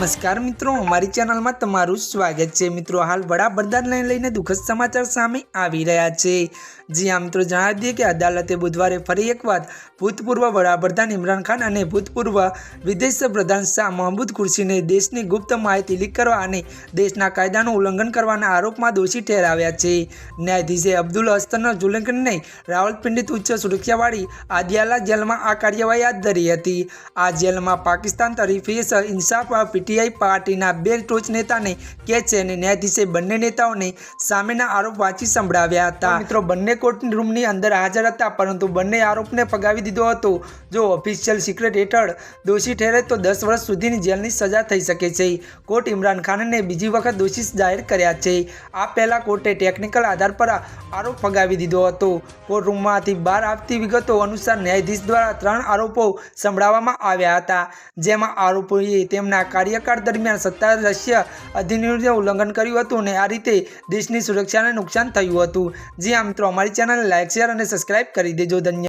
નમસ્કાર મિત્રો, અમારી ચેનલમાં તમારું સ્વાગત છે. મિત્રો, હાલ વડાપ્રધાનને લઈને દુઃખદ સમાચાર સામે આવી રહ્યા છે. જી આ મિત્રો, જણાવી દઈએ કે અદાલતે બુધવારે ફરી એકવાર ભૂતપૂર્વ વડાપ્રધાન ઇમરાન ખાન અને ભૂતપૂર્વ વિદેશ પ્રધાન શાહ મહમૂદ ખુરશીને દેશની ગુપ્ત માહિતી લીક કરવા અને દેશના કાયદાનું ઉલ્લંઘન કરવાના આરોપમાં દોષી ઠેરાવ્યા છે. ન્યાયાધીશે અબ્દુલ હસ્તન જુલંકનને રાવલપિંડિત ઉચ્ચ સુરક્ષાવાળી આદિયાલા જેલમાં આ કાર્યવાહી હાથ ધરી હતી. આ જેલમાં પાકિસ્તાન તરીફે ઇન્સાફ પીટીઆઈ પાર્ટીના બે ટોચ નેતાને કે છે અને ન્યાયાધીશે બંને નેતાઓને સામેના આરોપ વાંચી સંભળાવ્યા હતા. મિત્રો, બંને કોર્ટ રૂમની અંદર હાજર હતા, પરંતુ બંને આરોપને ફગાવી દીધો હતો. જો ઓફિશિયલ સિક્રેટ હેઠળ દોષી ઠેરે, તો દસ વર્ષ સુધીની જેલની સજા થઈ શકે છે. કોર્ટ ઇમરાન ખાનને બીજી વખત દોષી જાહેર કર્યા છે. આ પહેલાં કોર્ટે ટેકનિકલ આધાર પર આરોપ ફગાવી દીધો હતો. કોર્ટ રૂમમાંથી બહાર આવતી વિગતો અનુસાર ન્યાયાધીશ દ્વારા ત્રણ આરોપો સંભળાવવામાં આવ્યા હતા, જેમાં આરોપીએ તેમના કાર્યકાળ દરમિયાન સત્તા રશ્ય અધિનિયમનું ઉલ્લંઘન કર્યું હતું અને આ રીતે દેશની સુરક્ષાને નુકસાન થયું હતું. જી આ મિત્રો, અમારી ચેનલ લાઇક શેર અને સબસ્ક્રાઇબ કરી દેજો. ધન્યવાદ.